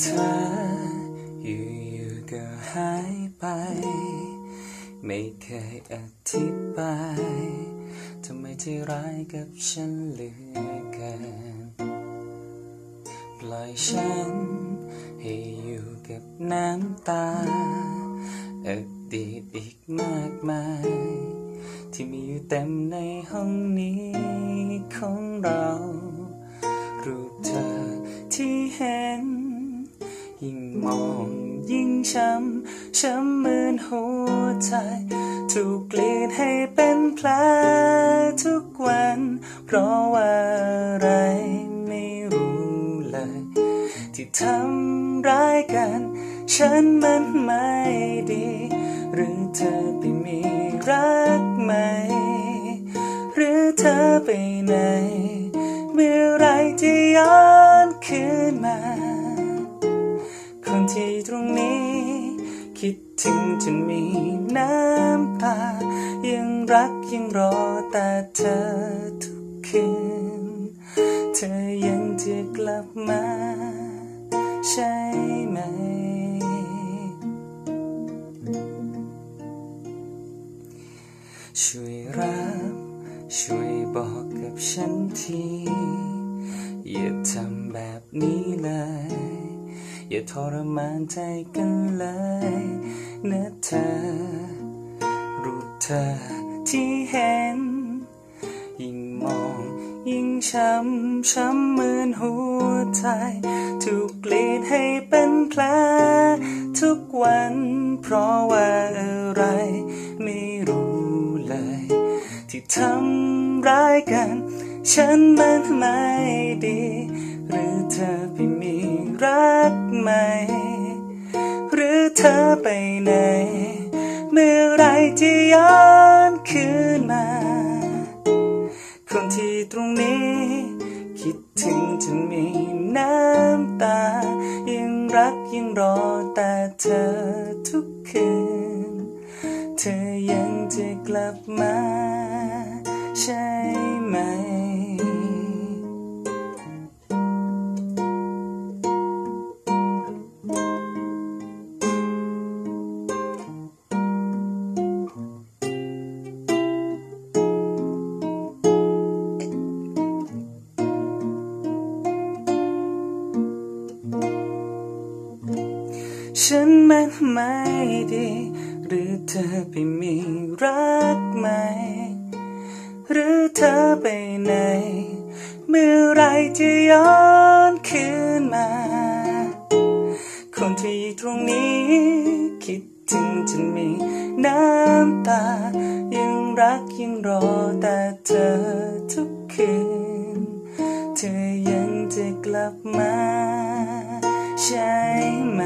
เธออยู่ๆก็หายไป ไม่เคยอธิบายทำไมใจร้ายกับฉันเหลือเกินปล่อยฉันให้อยู่กับน้ำตาอดีตอีกมากมาย ที่มีอยู่เต็มในห้องนี้ของเรา รูปเธอที่เห็น ยิ่งมองยิ่งช้ำช้ำเหมือนหัวใจ ถูกกรีดให้เป็นแผลทุกวัน เพราะว่าอะไรไม่รู้เลย ที่ทำร้ายกัน ฉันมันไม่ดี หรือเธอไปมีรักใหม่หรือเธอไปไหนเมื่อไรจะย้อนคืนมา ที่ตรงนี้ คิดถึงจนมีน้ำตา ยังรักยังรอแต่เธอทุกคืน เธอยังจะกลับมา ใช่ไหม ช่วยรับ ช่วยบอกกับฉันที อย่าทำแบบนี้เลย อย่าทรมานใจกันเลยนะเธอ รูปเธอที่เห็น ยิ่งมอง ยิ่งช้ำ ช้ำเหมือนหัวใจ ถูกกรีดให้เป็นแผลทุกวัน เพราะว่าอะไรไม่รู้เลย ที่ทำร้ายกัน ฉันมันไม่ดี หรือเธอไปมี รักใหม่ หรือเธอไปไหน เมื่อไรจะย้อนคืนมา คนที่ตรงนี้ คิดถึงจนมีน้ำตา ยังรักยังรอแต่เธอทุกคืน ฉันมันไม่ดี หรือเธอไปมีรักใหม่ หรือเธอไปไหน เมื่อไรจะย้อนคืนมา คนที่อยู่ตรงนี้ คิดถึงจนมีน้ำตา ยังรักยังรอแต่เธอทุกคืน เธอยังจะกลับมา ใช่ไหม